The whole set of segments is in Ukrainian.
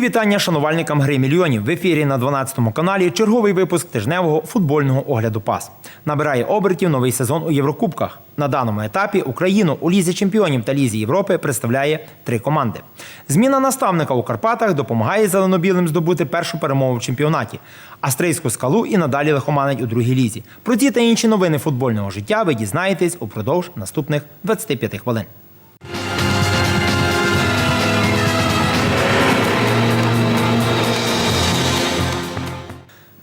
Вітання шанувальникам гри мільйонів. В ефірі на 12 каналі черговий випуск тижневого футбольного огляду пас. Набирає обертів новий сезон у Єврокубках. На даному етапі Україну у Лізі чемпіонів та Лізі Європи представляє три команди. Зміна наставника у Карпатах допомагає зеленобілим здобути першу перемогу в чемпіонаті. Австрійську скалу і надалі лихоманить у другій лізі. Про ті та інші новини футбольного життя ви дізнаєтесь упродовж наступних 25 хвилин.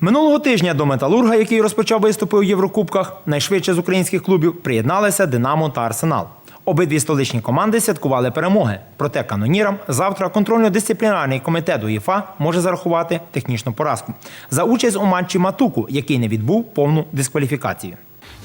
Минулого тижня до Металурга, який розпочав виступи у Єврокубках, найшвидше з українських клубів приєдналися Динамо та Арсенал. Обидві столичні команди святкували перемоги. Проте канонірам завтра контрольно-дисциплінарний комітет УЄФА може зарахувати технічну поразку за участь у матчі Матуку, який не відбув повну дискваліфікацію.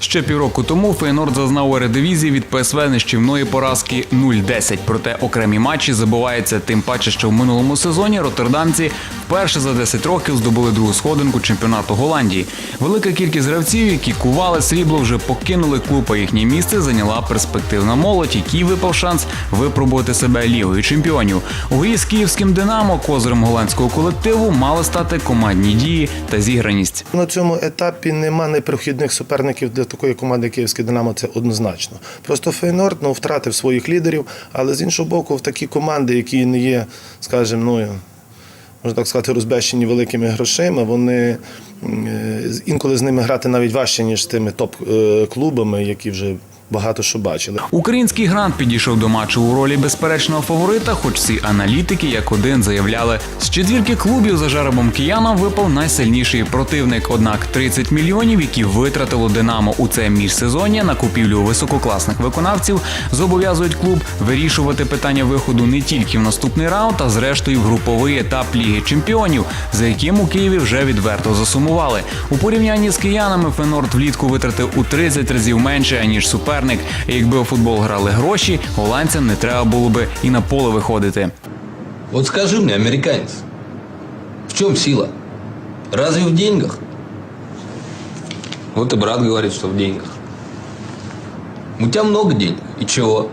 Ще півроку тому Фейнорд зазнав у редивізії від ПСВ нищівної поразки 0-10. Проте окремі матчі забуваються, тим паче, що в минулому сезоні роттердамці вперше за 10 років здобули другу сходинку чемпіонату Голландії. Велика кількість гравців, які кували срібло, вже покинули клуб, а їхнє місце зайняла перспективна молодь, якій випав шанс випробувати себе лігою чемпіонів. У грі з київським Динамо козирем голландського колективу мали стати командні дії та зіграність. На цьому етапі нема непрохідних суперників для такої команди Київське Динамо. Це однозначно. Просто Фейнорд ну, втратив своїх лідерів, але з іншого боку, в такі команди, які не є, скажімо, ну, можна так сказати, розбещені великими грошима, вони е, інколи з ними грати навіть важче, ніж з тими топ-клубами, які вже багато що бачили. Український грант підійшов до матчу у ролі безперечного фаворита, хоч всі аналітики як один заявляли, з четвірки клубів за жаробом киянам випав найсильніший противник. Однак 30 мільйонів, які витратило Динамо у це міжсезоння на купівлю висококласних виконавців, зобов'язують клуб вирішувати питання виходу не тільки в наступний раунд, а зрештою в груповий етап Ліги Чемпіонів, за яким у Києві вже відверто засумували. У порівнянні з киянами Фенорд влітку витратив у 30 разів менше аніж суперник. Якби у футбол грали гроші, голландцям не треба було би і на поле виходити. От скажи мені, американець, в чому сила? Разве в деньгах? Вот и брат говорит, что в деньгах. У тебя много денег. И чего?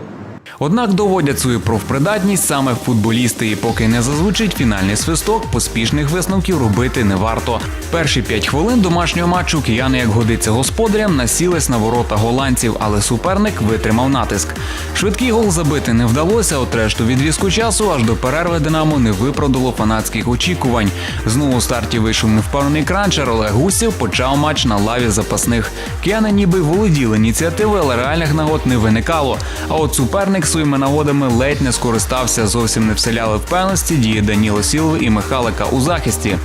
Однак доводять свою профпридатність саме футболісти, і поки не зазвучить фінальний свисток, поспішних висновків робити не варто. Перші п'ять хвилин домашнього матчу кияни, як годиться господарям, насілись на ворота голландців, але суперник витримав натиск. Швидкий гол забити не вдалося, от решту відрізку часу аж до перерви Динамо не виправдало фанатських очікувань. Знову у старті вийшов невпевнений кранчер Олег Гусів почав матч на лаві запасних. Кияни ніби володіли ініціативою, але реальних нагод не виникало. А от суперник своїми нагодами ледь не скористався. Зовсім не вселяли впевненості дії Даніло Сілви і Михалика у захисті.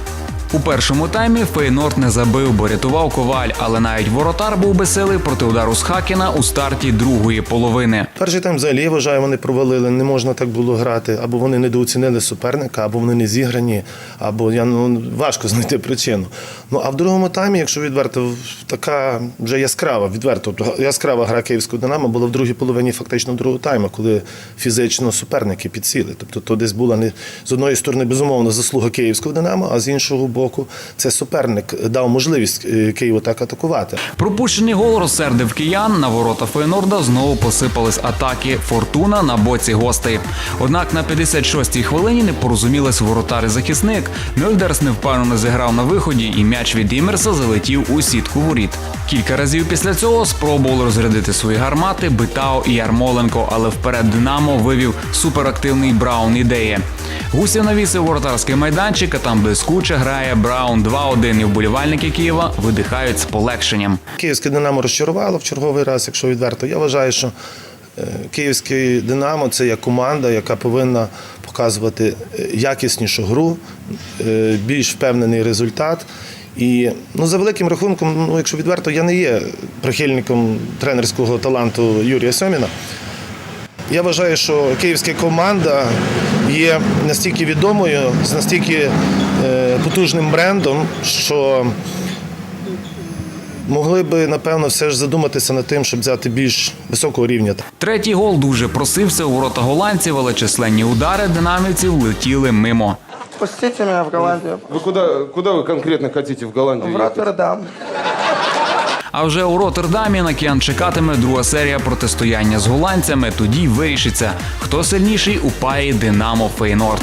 У першому таймі Фейнорд не забив, бо рятував коваль, але навіть воротар був безсилий проти удару з Хакіна у старті другої половини. Перший тайм взагалі я вважаю, вони провалили. Не можна так було грати. Або вони недооцінили суперника, або вони не зіграні, або я ну важко знайти причину. Ну а в другому таймі, якщо відверто, така вже яскрава, відверто яскрава гра київського Динамо була в другій половині, фактично другого тайму, коли фізично суперники підсіли. Тобто то десь була не з одної сторони безумовно заслуга київського Динамо, а з іншого боку, це суперник дав можливість е, Києву так атакувати. Пропущений гол розсердив киян. На ворота Фейнорда знову посипались атаки Фортуна на боці гостей. Однак на 56-й хвилині не порозумілись воротар і захисник. Мюльдерс невпевнено зіграв на виході, і м'яч від Імерса залетів у сітку воріт. Кілька разів після цього спробували розрядити свої гармати Битао і Ярмоленко, але вперед Динамо вивів суперактивний Браун ідеї. Гусів навісив воротарський майданчик, а там блискуче грає Браун 2-1, і вболівальники Києва видихають з полегшенням. Київське Динамо розчарувало в черговий раз, якщо відверто. Я вважаю, що е, Київське Динамо це є команда, яка повинна показувати е, якіснішу гру, е, більш впевнений результат. І ну, за великим рахунком, ну, якщо відверто, я не є прихильником тренерського таланту Юрія Сьоміна. Я вважаю, що київська команда є настільки відомою, з настільки потужним брендом, що могли би, напевно, все ж задуматися над тим, щоб взяти більш високого рівня. Третій гол дуже просився у ворота голландців, але численні удари динамівців летіли мимо. Пустите меня в Голландию. Вы куда, куда вы конкретно хотите в Голландию В? Роттердам. А вже у Роттердамі на киян чекатиме друга серія протистояння з голландцями. Тоді вирішиться, хто сильніший у парі Динамо Фейнорд.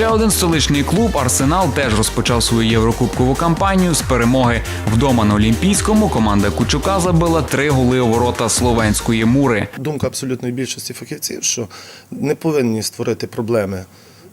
Ще один столичний клуб Арсенал теж розпочав свою єврокубкову кампанію з перемоги. Вдома на Олімпійському команда Кучука забила три голи у ворота словенської мури. Думка абсолютної більшості фахівців, що не повинні створити проблеми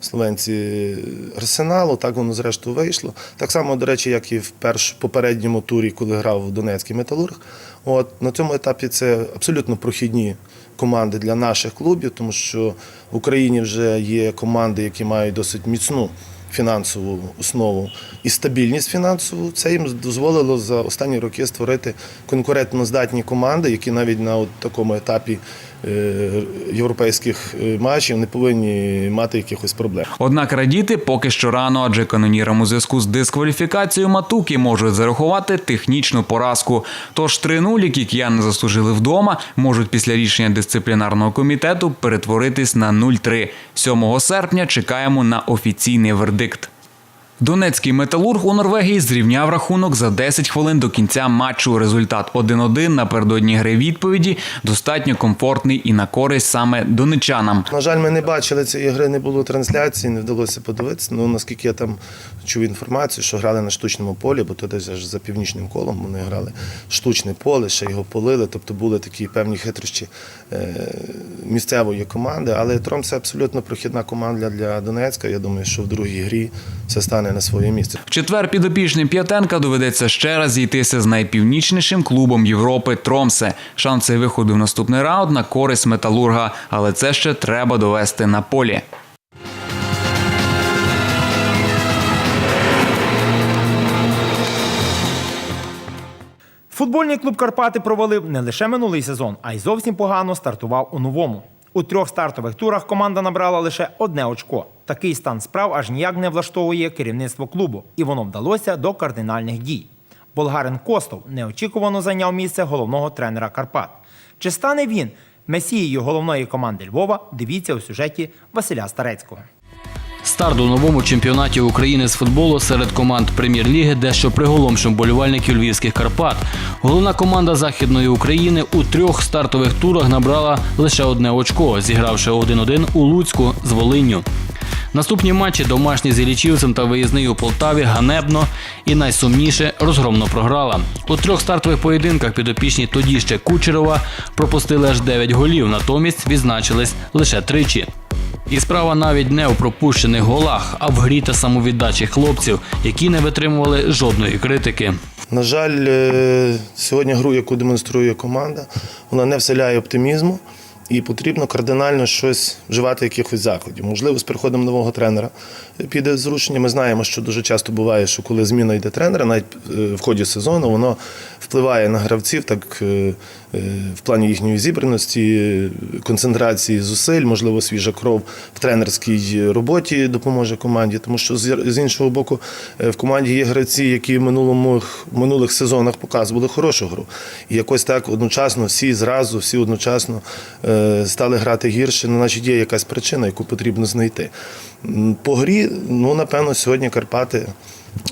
словенці арсеналу. Так воно зрештою вийшло. Так само, до речі, як і в перш попередньому турі, коли грав Донецький металург. От на цьому етапі це абсолютно прохідні команди для наших клубів, тому що в Україні вже є команди, які мають досить міцну фінансову основу і стабільність фінансову. Це їм дозволило за останні роки створити конкурентно здатні команди, які навіть на от такому етапі європейських е, матчів не повинні мати якихось проблем. Однак радіти поки що рано, адже канонірам у зв'язку з дискваліфікацією Матуки можуть зарахувати технічну поразку. Тож 3-0, які кияни заслужили вдома, можуть після рішення дисциплінарного комітету перетворитись на 0-3. 7 серпня чекаємо на офіційний вердикт. Донецький металург у Норвегії зрівняв рахунок за 10 хвилин до кінця матчу. Результат 1-1 напередодні гри відповіді достатньо комфортний і на користь саме донечанам. На жаль, ми не бачили цієї гри, не було трансляції, не вдалося подивитися. Ну наскільки я там чув інформацію, що грали на штучному полі, бо десь аж за північним колом вони грали штучне поле, ще його полили. Тобто були такі певні хитрощі е, місцевої команди. Але Тром це абсолютно прохідна команда для Донецька. Я думаю, що в другій грі все стане на своє місце. В четвер підопічним П'ятенка доведеться ще раз зійтися з найпівнічнішим клубом Європи Тромсе. Шанси виходу в наступний раунд на користь металурга, але це ще треба довести на полі. Футбольний клуб Карпати провалив не лише минулий сезон, а й зовсім погано стартував у новому. У трьох стартових турах команда набрала лише одне очко. Такий стан справ аж ніяк не влаштовує керівництво клубу, і воно вдалося до кардинальних дій. Болгарин Костов неочікувано зайняв місце головного тренера Карпат. Чи стане він месією головної команди Львова? Дивіться у сюжеті Василя Старецького. Старт у новому чемпіонаті України з футболу серед команд прем'єр-ліги дещо приголомшив болівальників львівських Карпат. Головна команда Західної України у трьох стартових турах набрала лише одне очко, зігравши 1-1 у Луцьку з Волинню. Наступні матчі домашні з Іллічівцем та виїзний у Полтаві ганебно і найсумніше розгромно програла. У трьох стартових поєдинках підопічні тоді ще Кучерова пропустили аж 9 голів, натомість відзначились лише тричі. І справа навіть не у пропущених голах, а в грі та самовіддачі хлопців, які не витримували жодної критики. На жаль, е, сьогодні гру, яку демонструє команда, вона не вселяє оптимізму. І потрібно кардинально щось вживати якихось заходів. Можливо, з приходом нового тренера піде зрушення. Ми знаємо, що дуже часто буває, що коли зміна йде тренера, навіть е, в ході сезону, воно впливає на гравців так е, е, в плані їхньої зібраності, концентрації зусиль, можливо, свіжа кров в тренерській роботі допоможе команді. Тому що з іншого боку, в команді є гравці, які в минулому в минулих сезонах показували хорошу гру. І якось так одночасно всі зразу, всі одночасно стали грати гірше. Ну, значить, є якась причина, яку потрібно знайти. По грі, ну напевно, сьогодні Карпати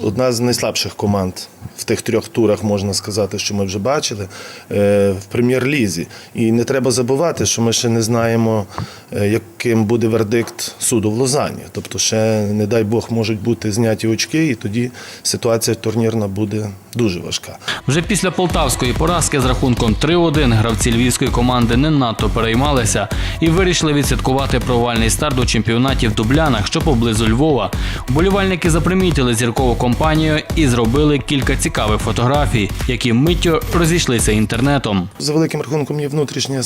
одна з найслабших команд в тих трьох турах, можна сказати, що ми вже бачили е, в прем'єр-лізі. І не треба забувати, що ми ще не знаємо, е, яким буде вердикт суду в Лозані. Тобто, ще, не дай Бог, можуть бути зняті очки, і тоді ситуація турнірна буде дуже важка. Вже після полтавської поразки з рахунком 3-1 гравці львівської команди не надто переймалися і вирішили відсвяткувати провальний старт у чемпіонаті в Дублянах, що поблизу Львова. Вболівальники запримітили зіркову компанію і зробили кілька цікавих фотографій, які миттю розійшлися інтернетом. За великим рахунком є внутрішня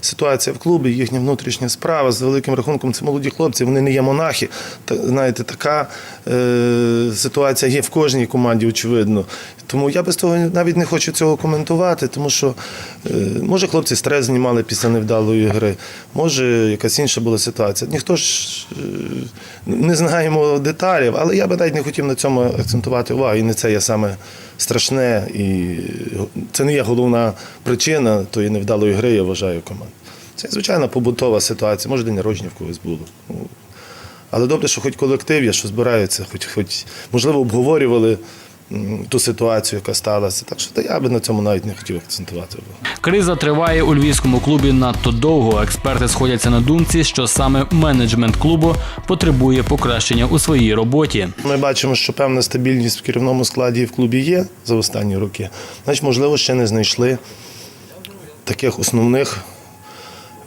ситуація в клубі, їхня внутрішня справа. За великим рахунком це молоді хлопці, вони не є монахи. Та, знаєте, така е, ситуація є в кожній команді, очевидно. Тому я без того навіть не хочу цього коментувати, тому що е, може хлопці стрес знімали після невдалої гри, може якась інша була ситуація. Ніхто ж е, не знаємо деталів, але я би навіть не хотів на цьому акцентувати увагу. І не це є саме страшне, і це не є головна причина тої невдалої гри, я вважаю, команд. Це звичайна побутова ситуація, може день народження в когось було. Але добре, що хоч колектив є, що збираються, хоч, хоч можливо, обговорювали ту ситуацію, яка сталася. Так що та я би на цьому навіть не хотів акцентувати. Криза триває у львівському клубі надто довго. Експерти сходяться на думці, що саме менеджмент клубу потребує покращення у своїй роботі. Ми бачимо, що певна стабільність в керівному складі в клубі є за останні роки. Значить, можливо, ще не знайшли таких основних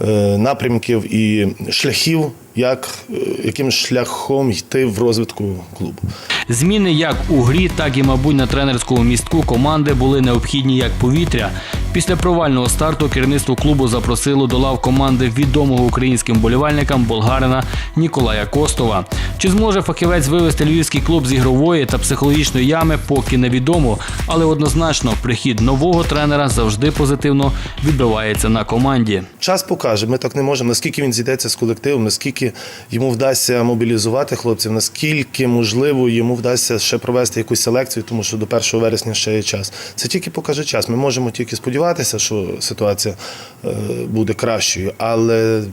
е, напрямків і шляхів, як, е, яким шляхом йти в розвитку клубу. Зміни як у грі, так і, мабуть, на тренерському містку команди були необхідні як повітря. Після провального старту керівництво клубу запросило до лав команди відомого українським болівальникам болгарина Ніколая Костова. Чи зможе фахівець вивести львівський клуб з ігрової та психологічної ями, поки невідомо, але однозначно прихід нового тренера завжди позитивно відбивається на команді. Час покаже, ми так не можемо, наскільки він зійдеться з колективом, наскільки йому вдасться мобілізувати хлопців, наскільки можливо йому вдасться ще провести якусь селекцію, тому що до 1 вересня ще є час. Це тільки покаже час. Ми можемо тільки сподіватися, що ситуація е, буде кращою, але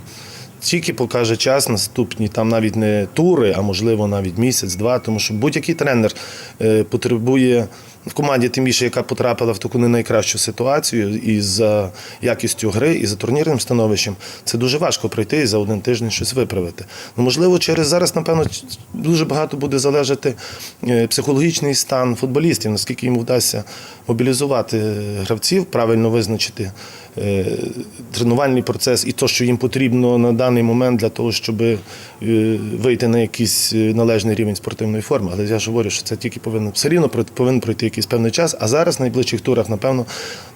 тільки покаже час наступні, там навіть не тури, а можливо навіть місяць-два, тому що будь-який тренер е, потребує в команді, тим більше, яка потрапила в таку не найкращу ситуацію і за якістю гри, і за турнірним становищем, це дуже важко пройти і за один тиждень щось виправити. Ну, можливо, через зараз, напевно, дуже багато буде залежати е, психологічний стан футболістів, наскільки йому вдасться мобілізувати гравців, правильно визначити е, тренувальний процес і те, що їм потрібно на даний момент для того, щоб е, вийти на якийсь е, належний рівень спортивної форми. Але я ж говорю, що це тільки повинно все рівно повинен пройти якийсь певний час. А зараз, в найближчих турах, напевно,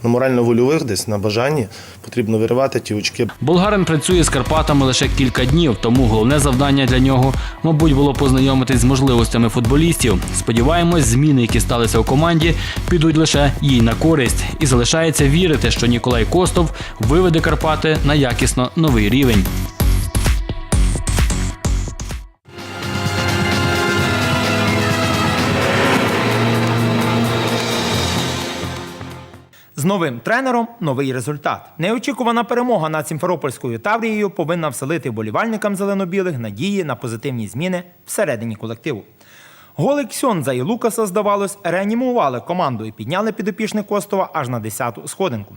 на морально-вольових десь на бажанні потрібно виривати ті очки. Болгарин працює з Карпатами лише кілька днів, тому головне завдання для нього, мабуть, було познайомитись з можливостями футболістів. Сподіваємось, зміни, які сталися у команді, підуть лише їй на користь. І залишається вірити, що Ніколай Костов виведе Карпати на якісно новий рівень. З новим тренером новий результат. Неочікувана перемога над Сімферопольською Таврією повинна вселити вболівальникам зелено-білих надії на позитивні зміни всередині колективу. Голи Ксьонза і Лукаса, здавалось, реанімували команду і підняли підопічник Костова аж на 10-ту сходинку.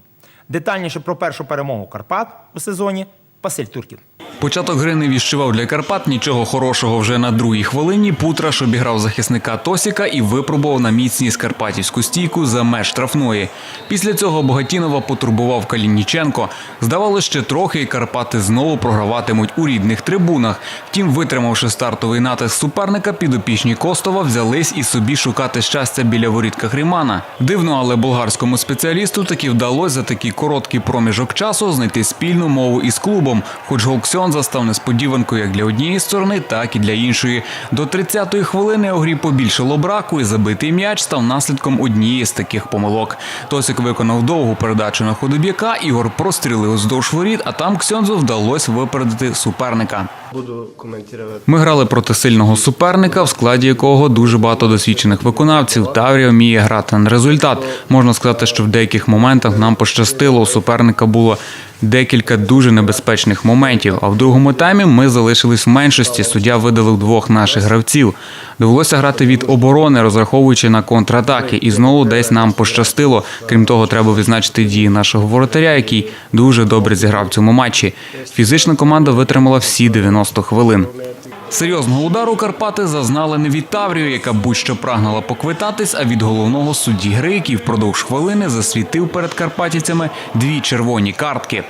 Детальніше про першу перемогу Карпат у сезоні Василь Турків. Початок гри не віщував для Карпат нічого хорошого вже на другій хвилині. Путраш обіграв захисника Тосіка і випробував на міцність карпатівську стійку за меж штрафної. Після цього Богатінова потурбував Калініченко. Здавалося, ще трохи і Карпати знову програватимуть у рідних трибунах. Втім, витримавши стартовий натиск суперника, підопічні Костова взялись і собі шукати щастя біля воріт Кахрімана. Дивно, але болгарському спеціалісту таки вдалося за такий короткий проміжок часу знайти спільну мову із клубом, хоч гол Ксьонза став несподіванкою як для однієї сторони, так і для іншої. До 30-ї хвилини у грі побільшало браку, і забитий м'яч став наслідком однієї з таких помилок. Тосик виконав довгу передачу на ходоб'яка, Ігор прострілив уздовж воріт, а там Ксьонзу вдалося випередити суперника. Ми грали проти сильного суперника, в складі якого дуже багато досвідчених виконавців. Таврія вміє грати на результат. Можна сказати, що в деяких моментах нам пощастило. У суперника було декілька дуже небезпечних моментів. А в другому таймі ми залишились в меншості. Суддя видалив двох наших гравців. Довелося грати від оборони, розраховуючи на контратаки. І знову десь нам пощастило. Крім того, треба відзначити дії нашого воротаря, який дуже добре зіграв в цьому матчі. Фізична команда витримала всі 90 хвилин. Серйозного удару Карпати зазнали не від Таврію, яка будь-що прагнула поквитатись, а від головного судді гри, який впродовж хвилини засвітив перед карпатівцями дві червоні картки.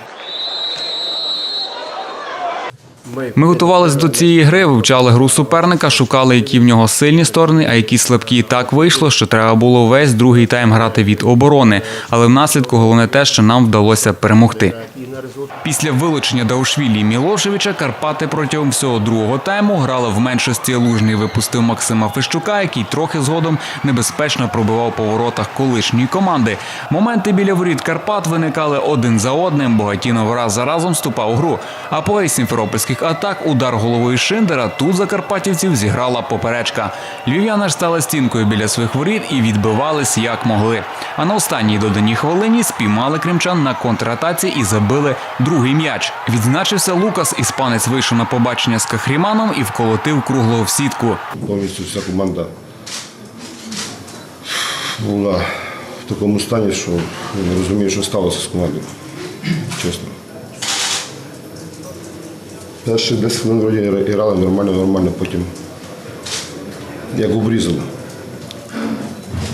Ми готувалися до цієї гри, вивчали гру суперника, шукали, які в нього сильні сторони, а які слабкі. Так вийшло, що треба було весь другий тайм грати від оборони. Але внаслідку головне те, що нам вдалося перемогти. Після вилучення Даушвілі Мілошевича Карпати протягом всього другого тайму грали в меншості лужний випустив Максима Фещука, який трохи згодом небезпечно пробивав по воротах колишньої команди. Моменти біля воріт Карпат виникали один за одним. Богатінов раз за разом вступав у гру. А по сімферопольських атак удар головою Шиндера тут за карпатівців зіграла поперечка. Львів'яни ж стали стінкою біля своїх воріт і відбивались як могли. А на останній доданій хвилині спіймали кримчан на контратаці і забили другий м'яч. Відзначився Лукас. Іспанець вийшов на побачення з Кахріманом і вколотив круглого в сітку. повністю вся команда була в такому стані, що не розумію, що сталося з командою. Чесно. Перші 10 хвилин вроді грали нормально, нормально, потім як обрізали,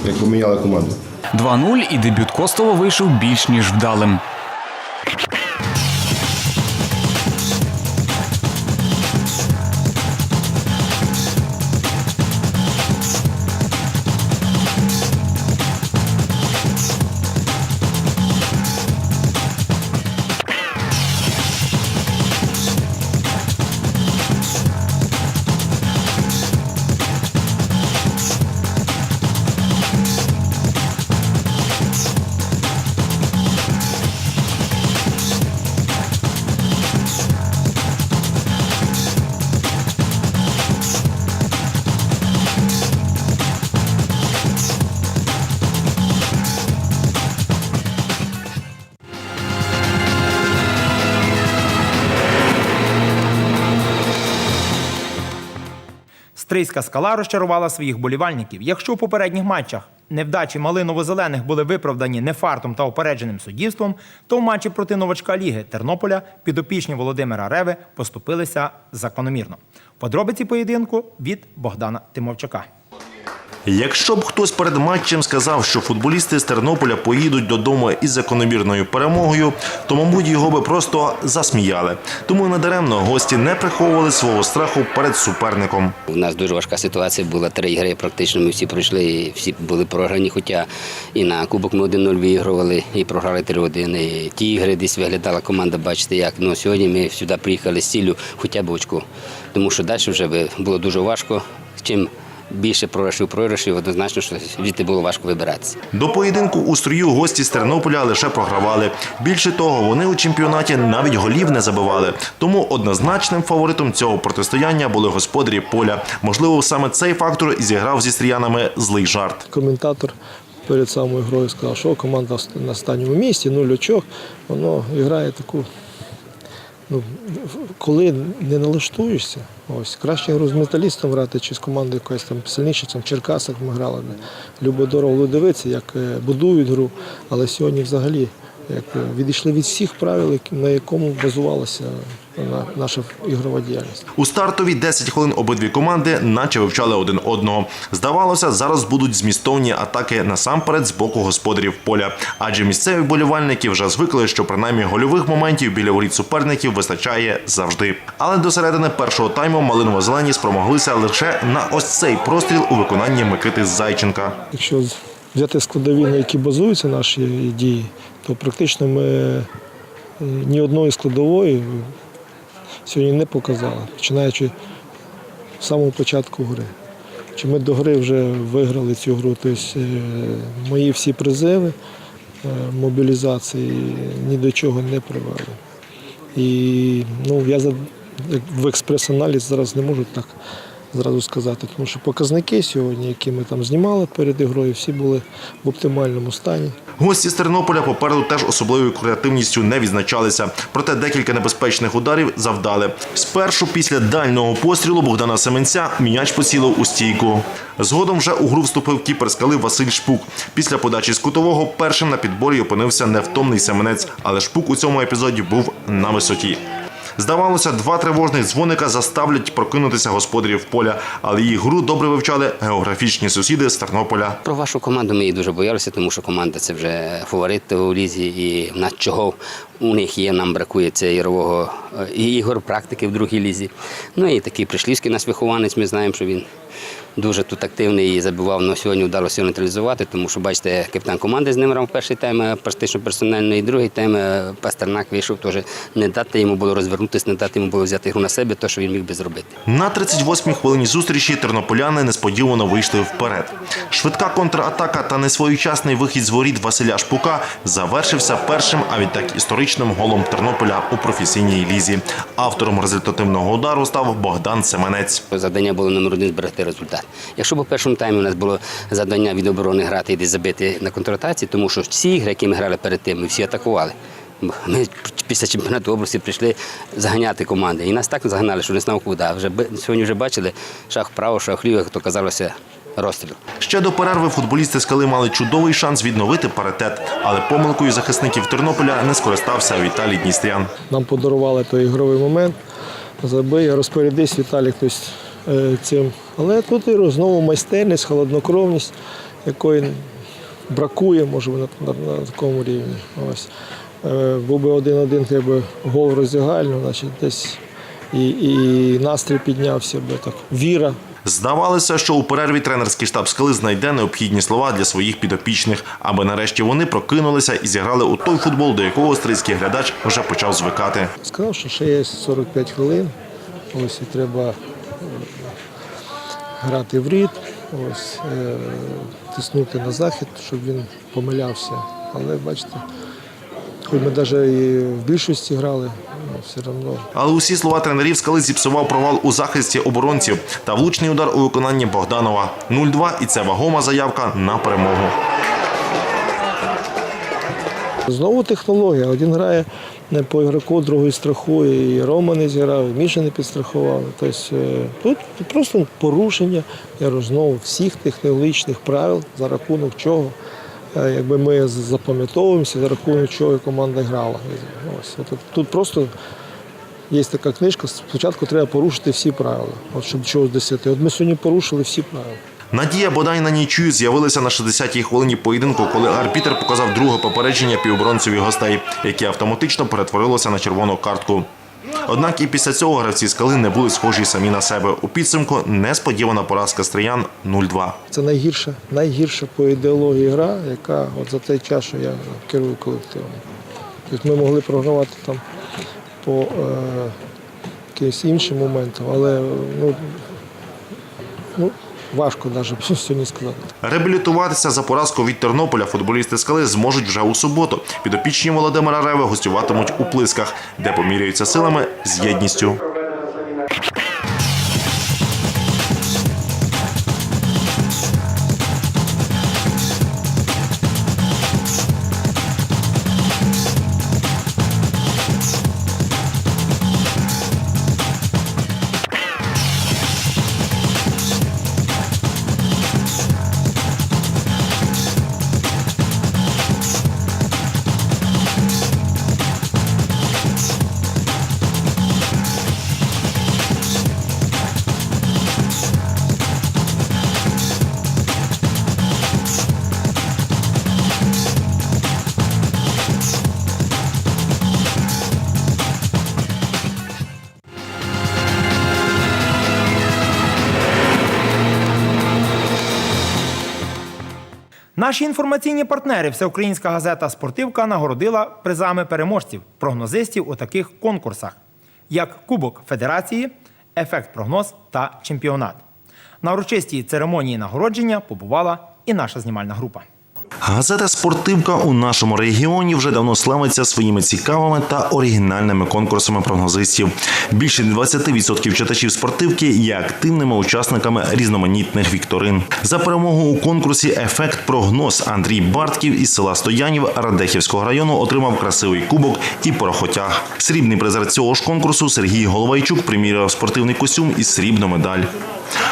як поміняли команду. 2-0 і дебют Костова вийшов більш ніж вдалим. Стрийська скала розчарувала своїх болівальників. Якщо у попередніх матчах невдачі малиново-зелених були виправдані не фартом та опередженим суддівством, то в матчі проти новачка ліги Тернополя підопічні Володимира Реви поступилися закономірно. Подробиці поєдинку від Богдана Тимовчака. Якщо б хтось перед матчем сказав, що футболісти з Тернополя поїдуть додому із закономірною перемогою, то, мабуть, його би просто засміяли. Тому надаремно гості не приховували свого страху перед суперником. У нас дуже важка ситуація була. Три ігри практично ми всі пройшли, всі були програні. Хоча і на Кубок ми 1-0 виігрували, і програли 3-1. І ті ігри десь виглядала команда, бачите як. Ну, сьогодні ми сюди приїхали з ціллю хоча б очку. Тому що далі вже було дуже важко. Чим більше програшів, програшів, однозначно, що звідти було важко вибиратися. До поєдинку у стрію гості з Тернополя лише програвали. Більше того, вони у чемпіонаті навіть голів не забивали. Тому однозначним фаворитом цього протистояння були господарі поля. Можливо, саме цей фактор і зіграв зі стріянами злий жарт. коментатор перед самою грою сказав, що команда на останньому місці, нуль очок. Воно грає таку. Ну, коли не налаштуєшся, ось краще гру з металістом грати чи з командою якоїсь там сильніше, там в Черкасах ми грали. Любо дорого дивитися, як е, будують гру, але сьогодні взагалі як відійшли від всіх правил, на якому базувалася наша ігрова діяльність. У стартові 10 хвилин обидві команди наче вивчали один одного. Здавалося, зараз будуть змістовні атаки насамперед з боку господарів поля. Адже місцеві болівальники вже звикли, що принаймні гольових моментів біля воріт суперників вистачає завжди. Але до середини першого тайму малиново-зелені спромоглися лише на ось цей простріл у виконанні Микити Зайченка. Якщо взяти складові, на які базуються наші дії, то практично ми е, ні одної складової сьогодні не показали, починаючи з самого початку гри. Чи ми до гри вже виграли цю гру? Тобто е, мої всі призиви е, мобілізації ні до чого не привели. І ну, я в експрес-аналіз зараз не можу так зразу сказати, тому що показники сьогодні, які ми там знімали перед ігрою, всі були в оптимальному стані. Гості з Тернополя попереду теж особливою креативністю не відзначалися. Проте декілька небезпечних ударів завдали. Спершу після дальнього пострілу Богдана Семенця м'яч поцілив у стійку. Згодом вже у гру вступив кіпер скали Василь Шпук. Після подачі з кутового першим на підборі опинився невтомний Семенець, але Шпук у цьому епізоді був на висоті. Здавалося, два тривожних дзвоника заставлять прокинутися господарів поля, але її гру добре вивчали географічні сусіди з Тернополя. Про вашу команду ми її дуже боялися, тому що команда це вже фаворит у лізі, і на чого у них є, нам бракує це ігрового е, ігор практики в другій лізі. Ну і такий Пришлівський наш вихованець, ми знаємо, що він дуже тут активний і забивав, але сьогодні вдалося нейтралізувати, тому що, бачите, капітан команди з ним грав перший тайм, е, практично персонально, і другий тайм е, Пастернак вийшов теж не дати йому було розвернутися, не дати йому було взяти гру на себе, то, що він міг би зробити. На 38-й хвилині зустрічі тернополяни несподівано вийшли вперед. Швидка контратака та несвоєчасний вихід з воріт Василя Шпука завершився першим, а відтак історичним голом Тернополя у професійній лізі. Автором результативного удару став Богдан Семенець. Завдання було номер один зберегти результат. Якщо б у першому таймі у нас було завдання від оборони грати і десь забити на контратації, тому що всі ігри, які ми грали перед тим, ми всі атакували. Ми після чемпіонату області прийшли заганяти команди. І нас так заганяли, що не знав куди. Вже сьогодні вже бачили шах вправо, шах вліво, як то казалося, розстріл. Ще до перерви футболісти скали мали чудовий шанс відновити паритет, але помилкою захисників Тернополя не скористався Віталій Дністрян. Нам подарували той ігровий момент. Забий, розпорядись Віталій хтось е, цим. Але тут і знову майстерність, холоднокровність, якої бракує, може, на, на, на такому рівні. Ось. Е, був би один-один, якби гол роздягальну, значить десь і, і настрій піднявся би так. Віра Здавалося, що у перерві тренерський штаб скали знайде необхідні слова для своїх підопічних, аби нарешті вони прокинулися і зіграли у той футбол, до якого австрійський глядач вже почав звикати. Сказав, що ще є 45 хвилин. Ось і треба е, грати в рід, ось, е, тиснути на захід, щоб він помилявся. Але бачите, хоч ми навіть і в більшості грали, ну, все одно Але усі слова тренерів скали зіпсував провал у захисті оборонців та влучний удар у виконанні Богданова 0-2 і це вагома заявка на перемогу. Знову технологія. Один грає не по ігроку, другий страхує. І Рома не зіграв, і Міша не підстрахував. Тобто е, тут просто порушення я знову всіх технологічних правил, за рахунок чого. Е, Якби ми запам'ятовуємося, за рахунок чого команда грала. Ось от тут просто є така книжка. Спочатку треба порушити всі правила, от щоб чогось досягти. От ми сьогодні порушили всі правила. Надія бодай на нічию з'явилася на 60-й хвилині поєдинку, коли арбітр показав друге попередження півоборонцеві гостей, яке автоматично перетворилося на червону картку. Однак і після цього гравці скали не були схожі самі на себе. У підсумку несподівана поразка стріян 0-2. Це найгірша, найгірша по ідеології гра, яка от за той час, що я керую колективом. Тобто ми могли програвати там по е, якимось іншим моментам, але ну, ну, важко навіть сьогодні сказати. Реабілітуватися за поразку від Тернополя футболісти скали зможуть вже у суботу. Підопічні Володимира Реви гостюватимуть у Плисках, де поміряються силами з єдністю. Наші інформаційні партнери, всеукраїнська газета Спортивка нагородила призами переможців, прогнозистів у таких конкурсах, як Кубок Федерації, Ефект прогноз та чемпіонат. На урочистій церемонії нагородження побувала і наша знімальна група. Газета Спортивка у нашому регіоні вже давно славиться своїми цікавими та оригінальними конкурсами прогнозистів. Більше 20% читачів спортивки є активними учасниками різноманітних вікторин. За перемогу у конкурсі Ефект прогноз Андрій Бартків із села Стоянів Радехівського району отримав красивий кубок і порохотяг. Срібний призер цього ж конкурсу Сергій Головайчук приміряв спортивний костюм і срібну медаль.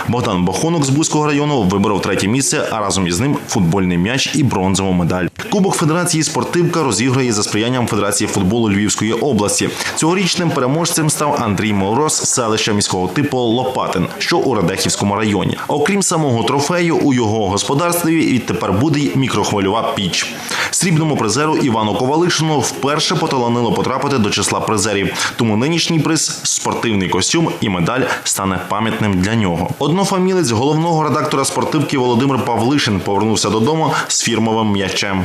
Богдан Бохонок з Бузького району виборов третє місце, а разом із ним футбольний м'яч і бронзову медаль. Кубок Федерації спортивка розіграє за сприянням Федерації футболу Львівської області. Цьогорічним переможцем став Андрій Мороз з селища міського типу Лопатин, що у Радехівському районі. Окрім самого трофею, у його господарстві відтепер буде й мікрохвильова піч. Срібному призеру Івану Ковалишину вперше поталанило потрапити до числа призерів. Тому нинішній приз спортивний костюм і медаль стане пам'ятним для нього. Однофамілець головного редактора спортивки Володимир Павлишин повернувся додому з фірмовим м'ячем.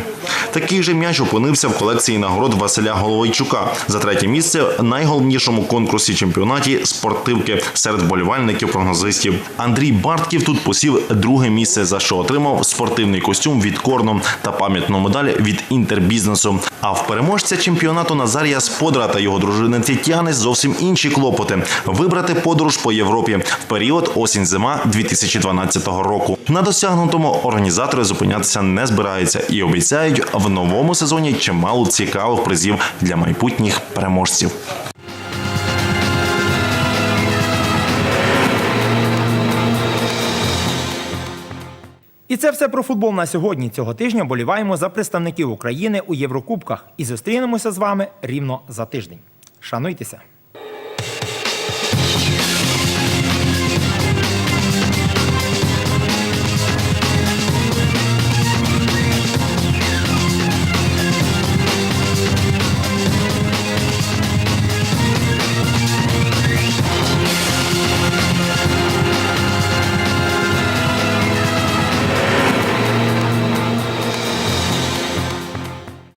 Такий же м'яч опинився в колекції нагород Василя Головайчука за третє місце в найголовнішому конкурсі чемпіонаті спортивки серед болівальників прогнозистів. Андрій Бартків тут посів друге місце, за що отримав спортивний костюм від Корну та пам'ятну медаль від інтербізнесу. А в переможця чемпіонату Назарія Сподра та його дружини Тетяни зовсім інші клопоти вибрати подорож по Європі в період осінь-зима 2012 року. На досягнутому організатори зупинятися не збираються і обіцяють в новому сезоні чимало цікавих призів для майбутніх переможців. І це все про футбол на сьогодні. Цього тижня боліваємо за представників України у Єврокубках і зустрінемося з вами рівно за тиждень. Шануйтеся!